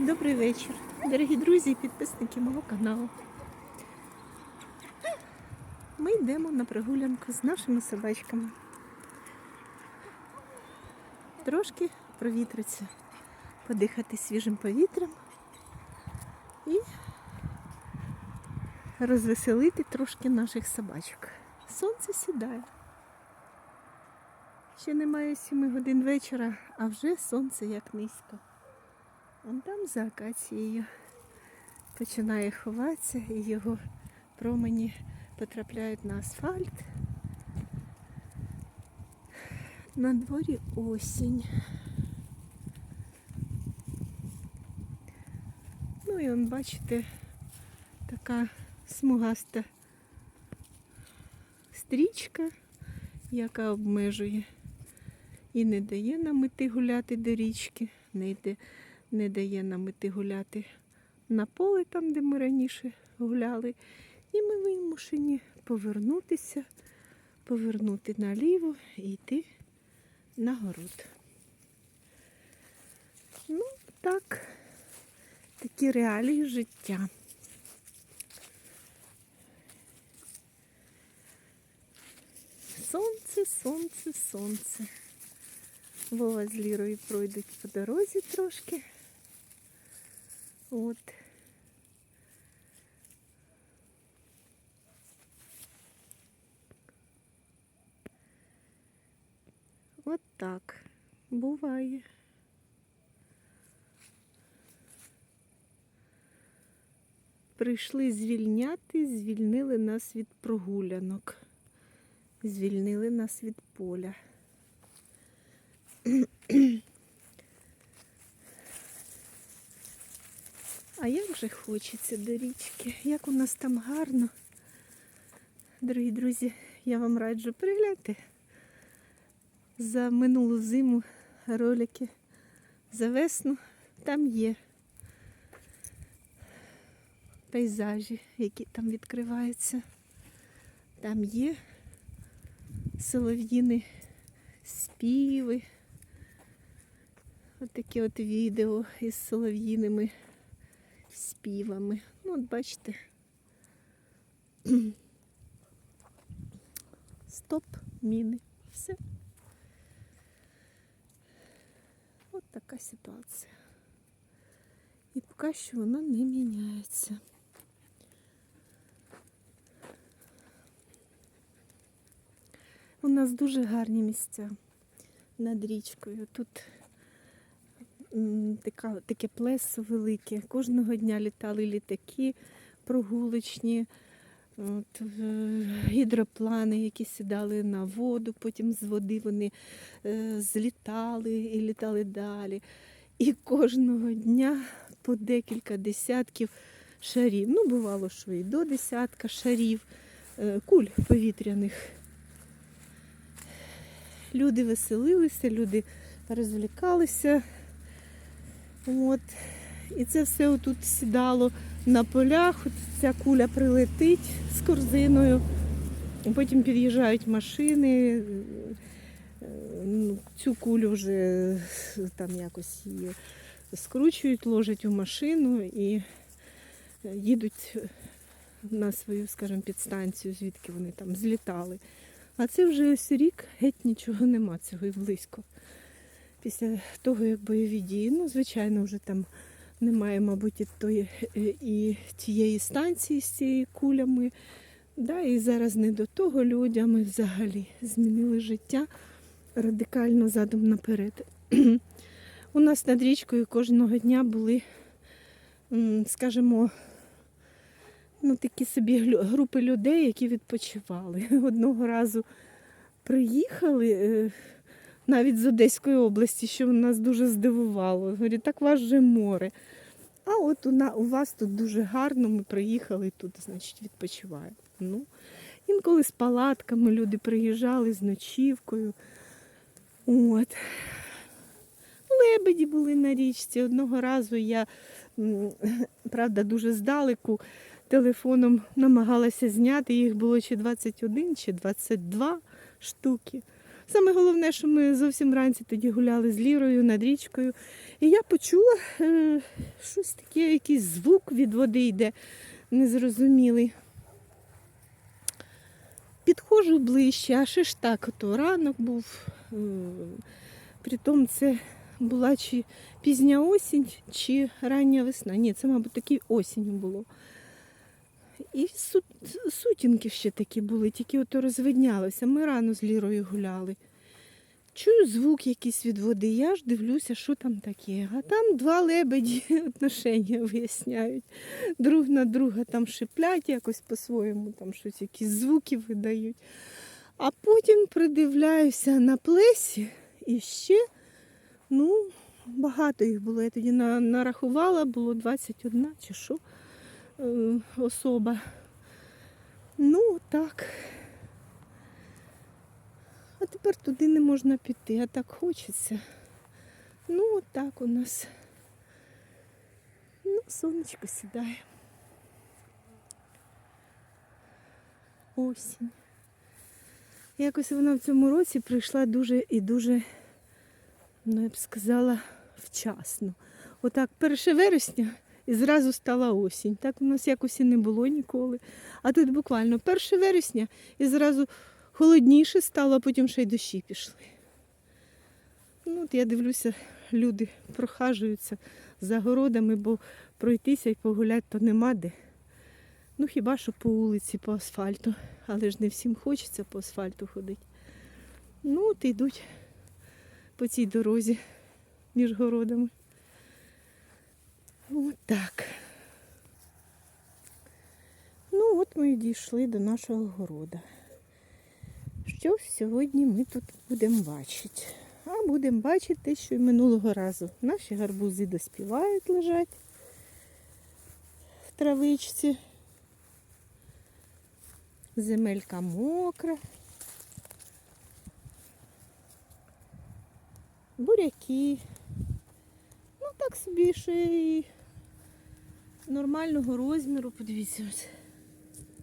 Добрий вечір, дорогі друзі і підписники мого каналу. Ми йдемо на прогулянку з нашими собачками. Трошки провітритися, подихати свіжим повітрям і розвеселити трошки наших собачок. Сонце сідає. Ще немає 7 годин вечора, а вже сонце як низько. Вон там за акацією починає ховатися і його промені потрапляють на асфальт. На дворі осінь. Ну і он, бачите, така смугаста стрічка, яка обмежує і не дає нам іти гуляти до річки, не йде не дає нам іти гуляти на поле, там, де ми раніше гуляли. І ми вимушені повернутися, повернути наліво і йти на город. Ну, так, такі реалії життя. Сонце, сонце, сонце. Вова з Лірою пройдуть по дорозі трошки. От. От так. Буває. Прийшли звільняти, звільнили нас від прогулянок. Звільнили нас від поля. А як же хочеться до річки, як у нас там гарно. Дорогі друзі, я вам раджу пригляньте за минулу зиму ролики за весну. Там є пейзажі, які там відкриваються. Там є солов'їни співи. Ось такі от відео із солов'їними співами. Ну, от бачите. Стоп, міни. Все. От така ситуація. І поки що вона не міняється. У нас дуже гарні місця над річкою. Тут така, таке плесо велике. Кожного дня літали літаки прогулочні, от, е, гідроплани, які сідали на воду, потім з води вони е, злітали і літали далі. І кожного дня по декілька десятків шарів. Ну, бувало, що і до десятка шарів, е, куль повітряних. Люди веселилися, люди розвлікалися. От. І це все отут сідало на полях. От ця куля прилетить з корзиною. Потім під'їжджають машини. е, ну, Цю кулю вже там якось її скручують, ложать у машину і їдуть на свою, скажімо, підстанцію, звідки вони там злітали. А це вже ось рік, геть нічого нема цього і близько. Після того, як бойові дії, ну, звичайно, вже там немає, мабуть, і, тої, е, і тієї станції з цією кулями. Да, і зараз не до того людям взагалі змінили життя радикально задом наперед. У нас над річкою кожного дня були, скажімо, ну, такі собі групи людей, які відпочивали. Одного разу приїхали е, навіть з Одеської області, що нас дуже здивувало. Говорять, так вас же море. А от у вас тут дуже гарно, ми приїхали тут, значить, відпочиваємо. Ну, інколи з палатками люди приїжджали з ночівкою. От. Лебеді були на річці. Одного разу я, правда, дуже здалеку телефоном намагалася зняти. Їх було чи 21, чи 22 штуки. Саме головне, що ми зовсім вранці тоді гуляли з Лірою над річкою. І я почула е, щось таке, якийсь звук від води йде, незрозумілий. Підходжу ближче, а ще ж так, ото ранок був. Е, притом це була чи пізня осінь, чи рання весна. Ні, це, мабуть, таки осінь було. І сутінки ще такі були, тільки ото розвиднялося. Ми рано з Лірою гуляли. Чую звук якийсь від води, я ж дивлюся, що там таке. А там два лебеді отношення виясняють. Друг на друга там шиплять якось по-своєму, там щось, якісь звуки видають. А потім придивляюся на плесі і ще, ну, багато їх було. Я тоді нарахувала, було 21 чи що особа. Ну, так. А тепер туди не можна піти, а так хочеться. Ну, так у нас. Ну, сонечко сідає. Осінь. Якось вона в цьому році прийшла дуже і дуже, ну я б сказала, вчасно. Отак, 1 вересня і зразу стала осінь. Так у нас якось і не було ніколи. А тут буквально 1 вересня і зразу холодніше стало, а потім ще й дощі пішли. Ну, от я дивлюся, люди прохажуються за городами, бо пройтися і погуляти то нема де. Ну хіба що по вулиці, по асфальту. Але ж не всім хочеться по асфальту ходити. Ну, от йдуть по цій дорозі між городами. От так. Ну, от ми і дійшли до нашого города. Що сьогодні ми тут будемо бачити? А будемо бачити те, що й минулого разу. Наші гарбузи доспівають лежать в травичці. Земелька мокра. Буряки. Ну так собі ще і нормального розміру. Подивіться, ось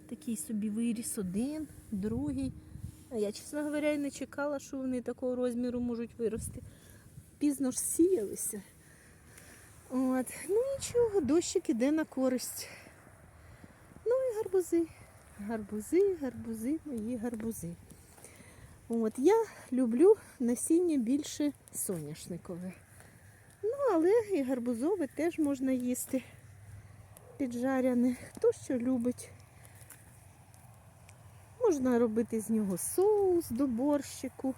такий собі виріс один, другий. А я, чесно говоря, не чекала, що вони такого розміру можуть вирости. Пізно ж сіялися. От. Ну нічого, дощик іде на користь. Ну і гарбузи. Гарбузи, гарбузи, мої гарбузи. От, я люблю насіння більше соняшникове. Ну, але і гарбузове теж можна їсти піджаряне. Хто що любить. Можна робити з нього соус до борщику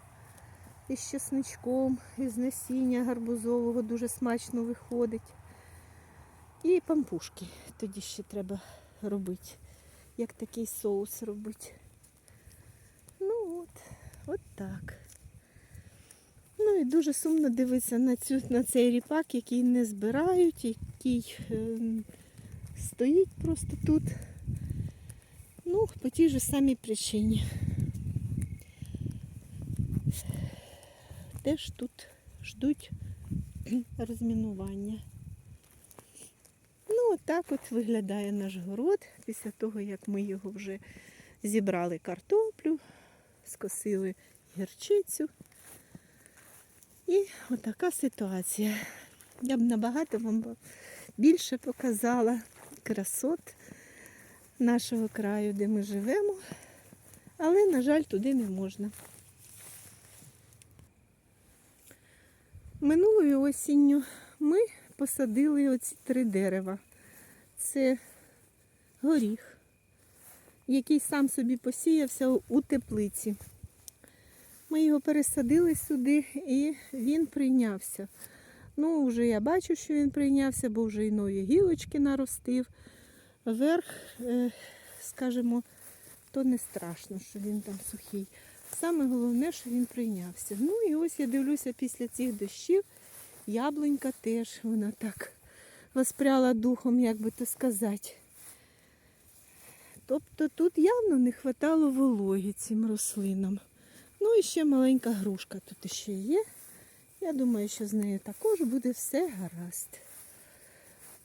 із чесничком, із насіння гарбузового дуже смачно виходить. І пампушки тоді ще треба робити, як такий соус робити. Ну от, от так. Ну і дуже сумно дивитися на, цю, на цей ріпак, який не збирають, який ем, стоїть просто тут. Ну, по тій же самій причині. Теж тут ждуть розмінування. Ну, отак от виглядає наш город після того, як ми його вже зібрали картоплю, скосили гірчицю. І отака ситуація. Я б набагато вам більше показала красот нашого краю, де ми живемо, але, на жаль, туди не можна. Минулою осінню ми посадили оці три дерева. Це горіх, який сам собі посіявся у теплиці. Ми його пересадили сюди і він прийнявся. Ну, вже я бачу, що він прийнявся, бо вже і нові гілочки наростив. Верх, е, скажімо, то не страшно, що він там сухий. Саме головне, що він прийнявся. Ну і ось я дивлюся після цих дощів, яблунька теж вона так воспряла духом, як би то сказати. Тобто тут явно не вистачало вологі цим рослинам. Ну і ще маленька грушка тут ще є. Я думаю, що з нею також буде все гаразд.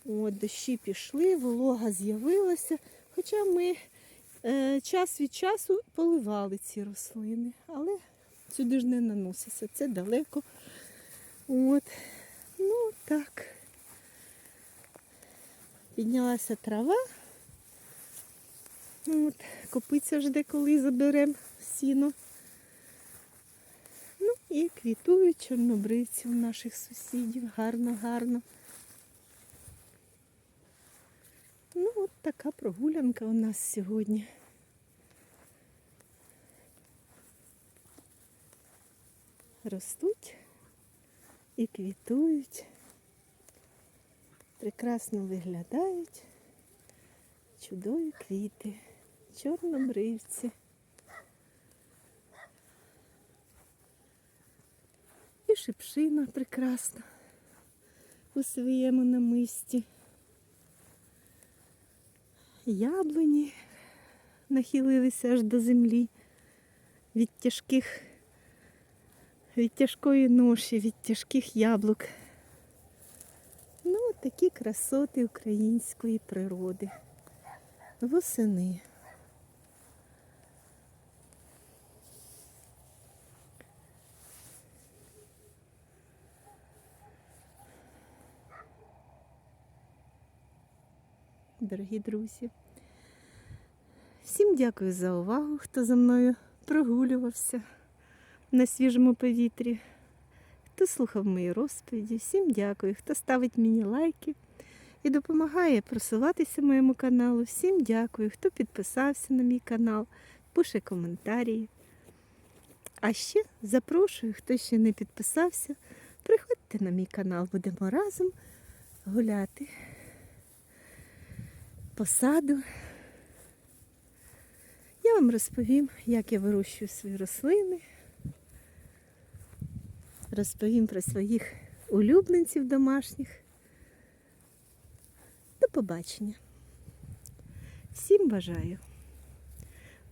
От, дощі пішли, волога з'явилася. Хоча ми е, час від часу поливали ці рослини, але Сюди ж не наноситься, це далеко. От. Ну так. Піднялася трава. От, копиця жде, коли заберемо сіно. І квітують чорнобривці у наших сусідів. Гарно, гарно. Ну, от така прогулянка у нас сьогодні. Ростуть і квітують. Прекрасно виглядають. Чудові квіти, чорнобривці. Шипшина прекрасна у своєму намисті. Яблуні нахилилися аж до землі від тяжких, від тяжкої ноші, від тяжких яблук. Ну, такі красоти української природи. Восени. Дорогі друзі. Всім дякую за увагу, хто за мною прогулювався на свіжому повітрі, хто слухав мої розповіді. Всім дякую, хто ставить мені лайки і допомагає просуватися моєму каналу. Всім дякую, хто підписався на мій канал, пише коментарі. А ще запрошую, хто ще не підписався, приходьте на мій канал, будемо разом гуляти по саду. Я вам розповім, як я вирощую свої рослини. Розповім про своїх улюбленців домашніх. До побачення. Всім бажаю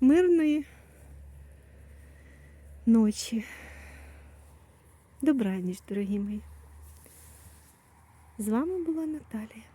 мирної ночі. Добраніч, дорогі мої. З вами була Наталія.